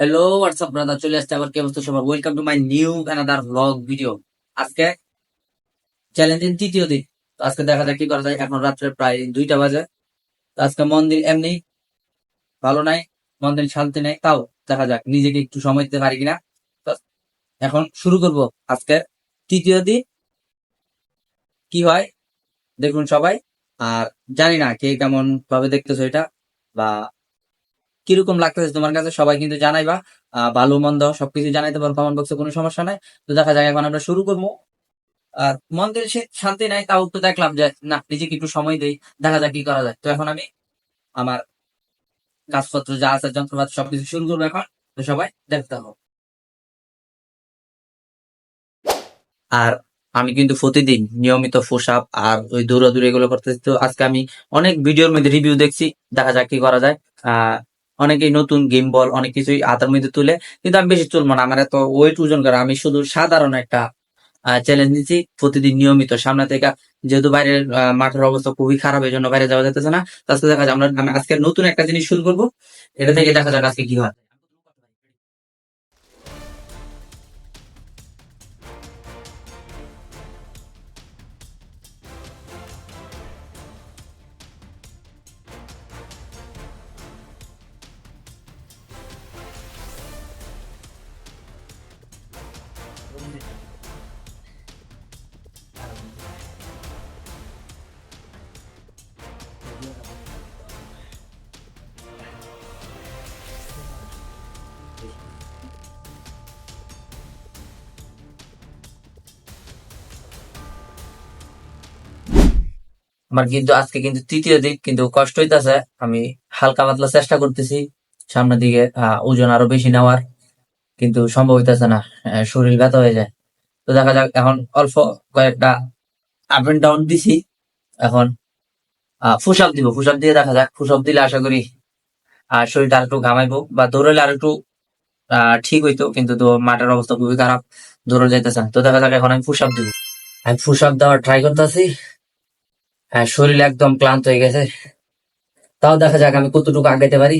Hello WhatsApp brother চলে আসছে আবার কি অবস্থা সবার? Welcome to my new another blog video আজকে চ্যালেঞ্জিং তৃতীয় দিন। তো আজকে দেখা যাক কি করা যায়। এখন রাত্রে প্রায় দুইটা বাজে। তো আজকে মন্দির এমনি ভালো নাই, মন্দির শান্তি নেই, তাও দেখা যাক, নিজেকে একটু সময় দিতে পারি কিনা। তো এখন শুরু করব আজকে তৃতীয় দিন। কি হয়? দেখুন সবাই। আর জানি না কে কেমন ভাবে দেখতেছো এটা, বা কীরকম লাগতেছে তোমার কাছে? সবাই কিন্তু জানাইবা। ভালো, মন্দ সবকিছু জানাইতে পারো কমেন্ট বক্সে কোনো সমস্যা নাই। তো দেখা যাক, এখন আমরা শুরু করব। আর মন্দির সে শান্তি নাই, তাও তো দেখলাম যে, না, নিজেকে একটু সময় দেই, দেখা যাক কি করা যায়। তো এখন আমি আমার কাজপত্র যা আছে, যন্ত্রপাতি সবকিছু শুরু করব এখন। তো সবাই দেখতে হবে আর আমি কিন্তু প্রতিদিন নিয়মিত ফোসাপ আর ওই দৌড়াদৌড়ি এগুলো করতেছি। তো আজকে আমি অনেক ভিডিওর মধ্যে রিভিউ দেখছি, দেখা যাক কি করা যায়। আহ অনেকেই নতুন গেম বল অনেক কিছুই হাতের মধ্যে তুলে, কিন্তু আমি বেশি চলবো না। আমার এত ওয়েট ওজন করে আমি শুধু সাধারণ একটা চ্যালেঞ্জ নিচ্ছি প্রতিদিন নিয়মিত। সামনে থেকে যেহেতু বাইরের মাঠের অবস্থা খুবই খারাপ এই জন্য বাইরে যাওয়া যেতেছে না। তার সাথে দেখা যায় আমরা, আমি আজকে নতুন একটা জিনিস শুরু করব। এটা থেকে দেখা যাক আজকে কি হয়। আমার কিন্তু আজকে কিন্তু তৃতীয় দিক কিন্তু কষ্ট হইতেছে। আমি হালকা পাতলা চেষ্টা করতেছি। সামনের দিকে ওজন আরও বেশি নেওয়ার। কিন্তু সম্ভব হইতেছে না শরীর ব্যথা হয়ে যায়। তো দেখা যাক, এখন অল্প কয়েকটা আপ এন্ড ডাউন দিছি, এখন ফুসাপ দিব ফুসাপ দিয়ে দেখা যাক ফুসাপ দিলে আশা করি আর শরীরটা আর একটু ঘামাইবো, বা দৌড়লে আর একটু ঠিক হইতো, কিন্তু তো মাঠের অবস্থা খুবই খারাপ দৌড়ে যাইতেছে তো দেখা যাক, এখন আমি ফুসাপ দিব। আমি ফুসাপ দেওয়ার ট্রাই করতেছি হ্যাঁ শরীর একদম ক্লান্ত হয়ে গেছে। তাও দেখা যাক, আমি কতটুকু আগাইতে পারি।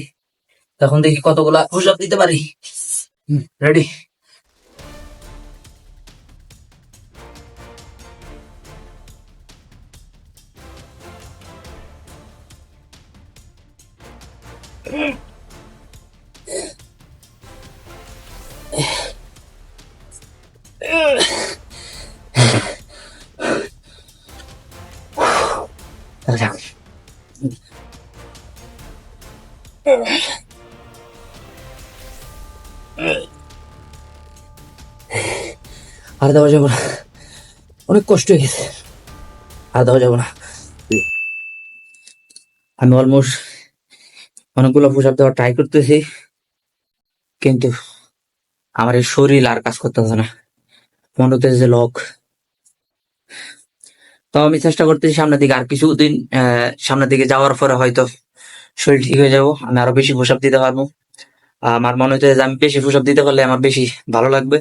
তখন দেখি কতগুলা পুশ দিতে পারি। রেডি দেখা যাক আর দেওয়া যাব না। অনেক কষ্ট হয়ে গেছে। আর দেওয়া যাব না। আমি অলমোস্ট অনেকগুলো পোশাক দেওয়ার ট্রাই করতেছি। কিন্তু আমার এই শরীর আর কাজ করতেছে না। মনে হচ্ছে যে লক তো আমি চেষ্টা করতেছি সামনের দিকে আর কিছুদিন সামনের দিকে যাওয়ার পরে হয়তো শরীর ঠিক হয়ে যাব। আমি আরও বেশি পুশ আপ দিতে পারব। আমার মনে হচ্ছে যে আমি বেশি পুশ দিতে পারলে আমার বেশি ভালো লাগবে।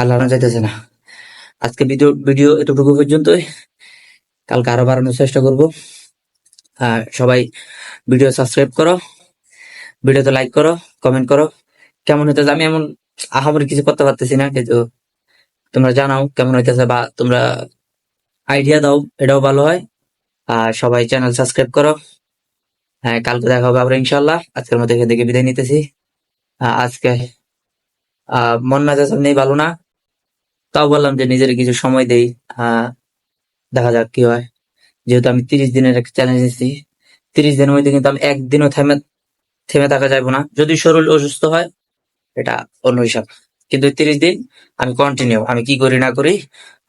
আল্লাহ যাইতেছে না। আজকে ভিডিও ভিডিও এতটুকু পর্যন্তই। কালকে আরও বাড়ানোর চেষ্টা করব। সবাই ভিডিও সাবস্ক্রাইব করো। ভিডিওতে লাইক করো কমেন্ট করো। কেমন হইতেছে আমি এমন আহামরি কিছু করতে পারতেছি না, কিন্তু তোমরা জানাও কেমন হইতেছে বা তোমরা আইডিয়া দাও, এটাও ভালো হয়। আর সবাই চ্যানেল সাবস্ক্রাইব করো। হ্যাঁ কালকে দেখা হবে আবার ইনশাল্লাহ আজকের মধ্যে এখান থেকে বিদায় নিতেছি। আজকে মন মেজাজ নেই, ভালো না। তাও বললাম যে নিজের কিছু সময় দেই। দেখা যাক কি হয়। যেহেতু আমি তিরিশ দিনের একটা চ্যালেঞ্জ নিচ্ছি তিরিশ দিনের মধ্যে কিন্তু আমি একদিনও থেমে থেমে থাকা যাবে না। যদি শরীর অসুস্থ হয়, এটা অন্য হিসাব। কিন্তু তিরিশ দিন আমি কন্টিনিউ আমি কি করি না করি,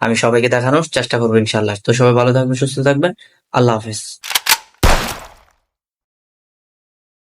আমি সবাইকে দেখানোর চেষ্টা করব ইনশাল্লাহ তো সবাই ভালো থাকবেন, সুস্থ থাকবেন। আল্লাহ হাফেজ।